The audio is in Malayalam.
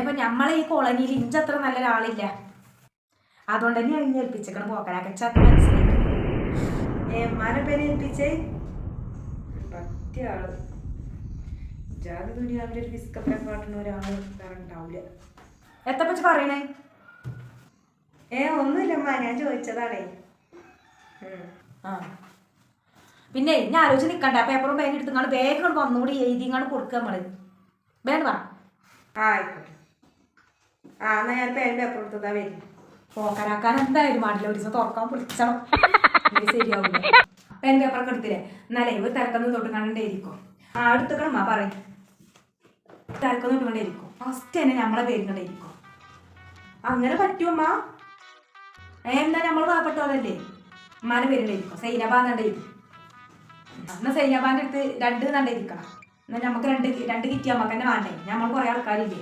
അപ്പൊ നമ്മളെ ഈ കോളനിയിൽ ഇഞ്ച അത്ര നല്ല ഒരാളില്ല അതുകൊണ്ട് തന്നെ ഇനി ഏൽപ്പിച്ചേക്കണം പോക്കലാക്കച്ചാത്ത മനസ്സിലാക്കി ഏമാനെ പേര് ഏൽപ്പിച്ചേ? ജാതി ഒരു കാട്ടുന്ന വേറെ ഉണ്ടാവില്ല എത്തപ്പച്ച് പറയണേ? ഏ ഞാൻ ചോദിച്ചതാണേ. ആ. പിന്നെ ഞാൻ ആലോചിച്ച് നിൽക്കണ്ട പേപ്പറും പേനും എടുത്ത് നിങ്ങൾ വേഗം വന്നുകൂടി എഴുതി ഇങ്ങോട്ട് കൊടുക്കുക നമ്മൾ. വേണ്ട പറ. ആയിക്കോട്ടെ. ആ എന്നാ ഞാൻ പേരും പേപ്പർ കൊടുത്തതാ വരുന്നു പോക്കലാക്കാൻ എന്തായാലും പാടില്ല ഒരു ദിവസം തുറക്കാൻ വിളിച്ചണം. ശരിയാവില്ല പേൻ പേപ്പറൊക്കെ എടുത്തില്ലേ? എന്നാലേ ഒരു തിരക്കൊന്നും തൊട്ട് കണ്ടേയിരിക്കും ആ എടുത്തുക്കണം ആ പറയും. തിരക്കൊന്നും ഇട്ടുകൊണ്ടേയിരിക്കും ഫസ്റ്റ് തന്നെ നമ്മളെ പേരും കണ്ടേയിരിക്കും അങ്ങനെ പറ്റുമമ്മ എന്താ നമ്മൾ പാവപ്പെട്ടവരല്ലേ? ഉമ്മാനെ പേരുണ്ടായിരിക്കും സൈനബാൻ കണ്ടേയിരിക്കും എന്നാ സൈനബാന്റെ അടുത്ത് രണ്ട് നണ്ടായിരിക്കണം എന്നാൽ നമുക്ക് രണ്ട് രണ്ട് കിറ്റിയാൽ നമുക്ക് തന്നെ വേണ്ടേ നമ്മൾ കുറേ ആൾക്കാരില്ലേ?